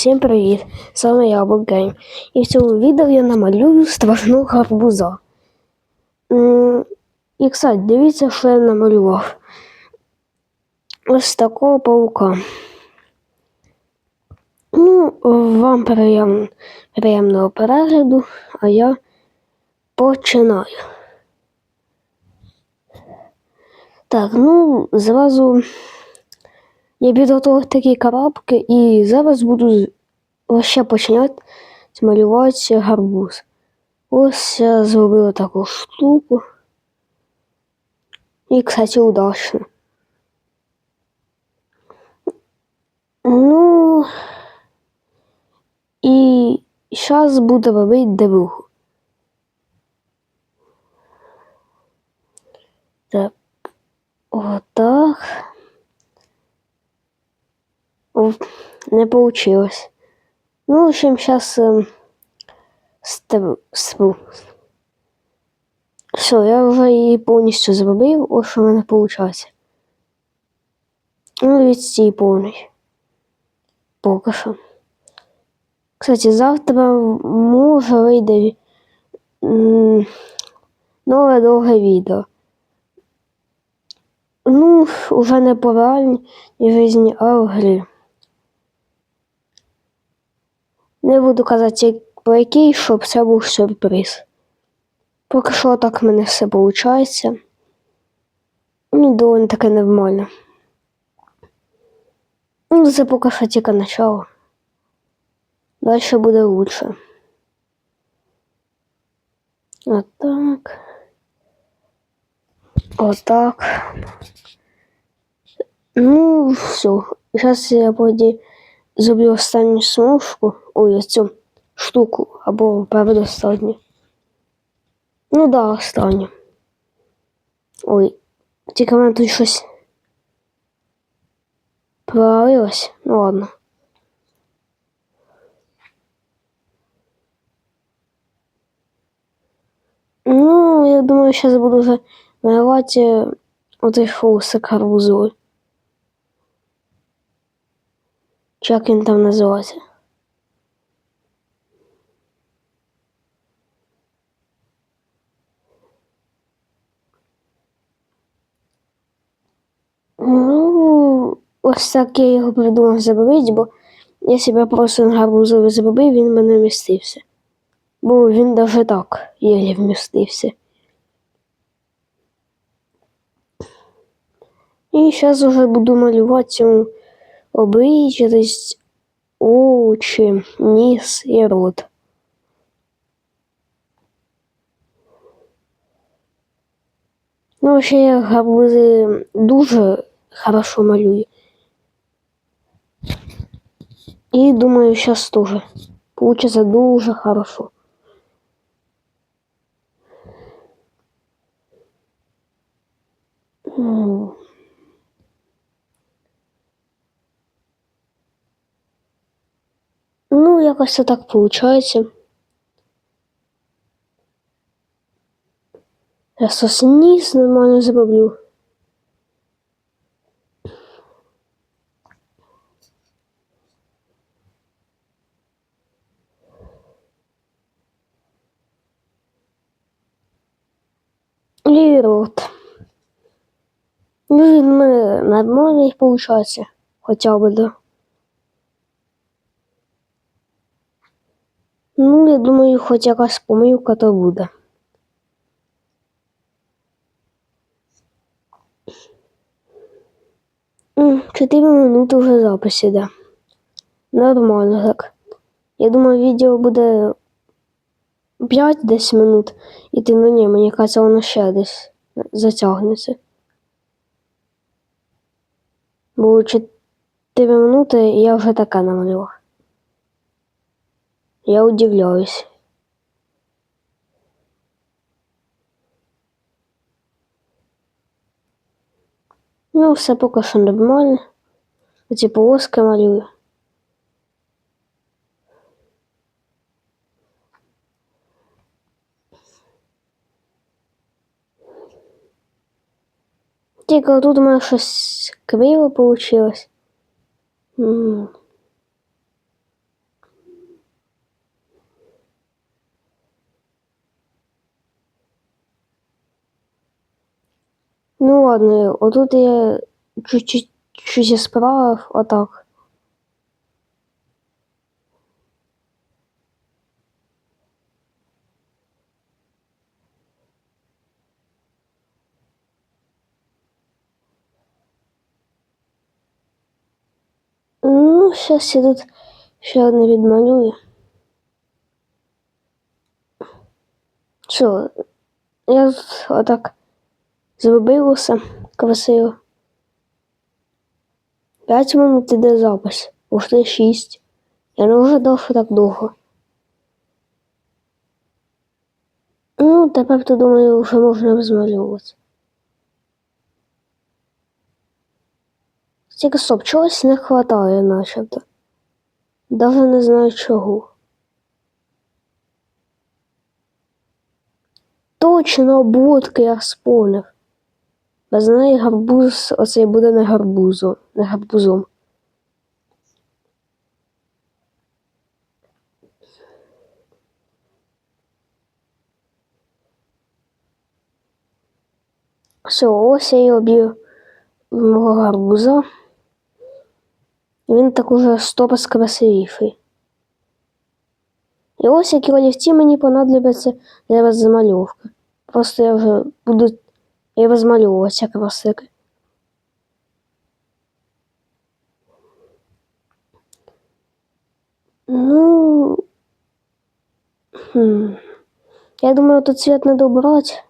Всім привіт! З вами я Гейм. І в цьому відео я намалюю страшну гарбуза. І, кстати, дивіться, що я намалював. Ось такого паука. Ну, вам приєм... приємного перегляду, а я починаю. Так, ну, зразу я підготував такі коробки і зараз буду лише починати малювати гарбуз. Ось я зробила таку штуку. І, кстати, удачно. Ну і зараз буду робити дивугу. Так, отак. Не получилось. Ну, в общем, сейчас э, Все, я вже її повністю зробив, ось що в мене виходить. Ну, від цієї повний. Поки що. Кстати, завтра може вийде нове довге відео. Ну, уже не по реальній житті, а в грі. Не буду казати, про який, щоб це був сюрприз. Поки що так в мене все виходить. Ну, доволі таки нормально. Ну, це поки що тільки начало. Далі буде лучше. Отак. Отак. Ну, все. Зараз я поді зроблю останню смужку. Ой, цю штуку або передостанню. Ну да, останню. Ой, тільки в мене тут щось провалилось. Ну ладно. Ну, я думаю, зараз буду вже малювати отой хвостик гарбузовий. Чи як він там називається? Ну, ось так я його придумав зробити, бо я себе просто на гарбузовий зробив, він мене вмістився. Бо він навіть так єлі вмістився. І зараз вже буду малювати цьому обличчя, тобто очі, ніс і рот. Ну, ще я гарбузи дуже хорошо малюю. І думаю, зараз теж. Получится дуже хорошо. М. Ну, якось це так получається. Я сосніс нормально зроблю. І рот. Ну, він нормальний виходить. Хоча б, да. Ну, я думаю, хоч якась помилка то буде. Чотири минути вже запис іде. Нормально так. Я думаю, відео буде 5-10 минут. І ти, ну ні, мені кажеться, воно ще десь затягнеться. Бо 4 минути і я вже таке намалював. Я удивляюсь. Ну, все поки що нормально. Оці полоски малюю. Тільки тут у мене щось криво вийшло. Ну ладно, отут я чуть-чуть чуть справив, отак. Ну, зараз я тут ще одне відмалюю. Що, я тут отак зробив усе красиво. П'ять минут іде запис, уже шість. Я не ожидав, що так довго. Ну, тепер то думаю, вже можна розмалювати. Тільки стоп, чогось не вистачає начебто. Даже не знаю чого. Точно обводки я спомнив. Без неї гарбуз оцей буде не гарбузом, не гарбузом. Все, ось я об'їв мого гарбуза. Він так уже стопас красивіший. І ось які олівці мені понадобляться для розмальовки. Просто я вже буду і розмальовуватися красики. Ну. Хм. Я думаю, тут цвет надо убрать.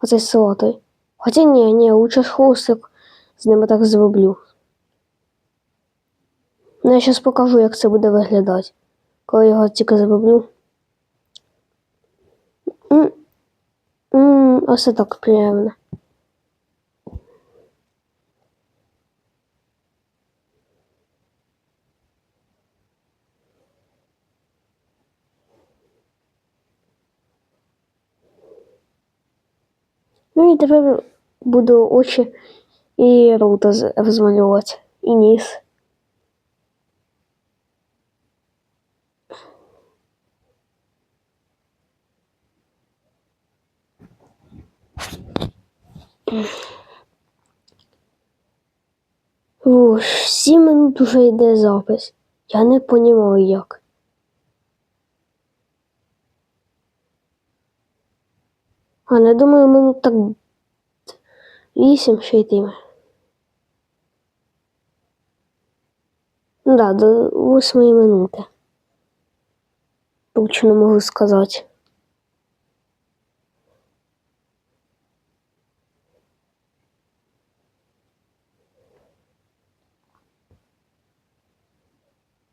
Оцей салатий. Хоча ні, ні, лучше хвостик з ними так зроблю. Ну, я зараз покажу, як це буде виглядати, коли його тільки зроблю. М, м, Ось так приємно. Ну і тепер буду очі і рота розмальовувати, і ніс. О, сім минут уже йде запис. Я не понімаю як. А не думаю, минут так вісім ще йтиме. Ну Да, до восьмої минути. Точно можу сказати.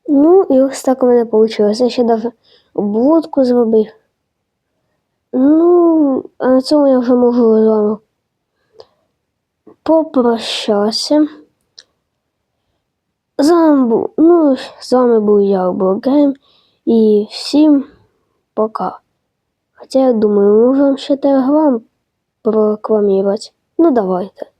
Ну, і ось так у мене вийшло. Я ще навіть обводку зробив. Ну, а на цьому я вже можу з вами попрощатися. З вами був, ну, з вами був я, Блогейм, і всім пока. Хоча я думаю, можемо ще телеграм прорекламувати. Ну, давайте.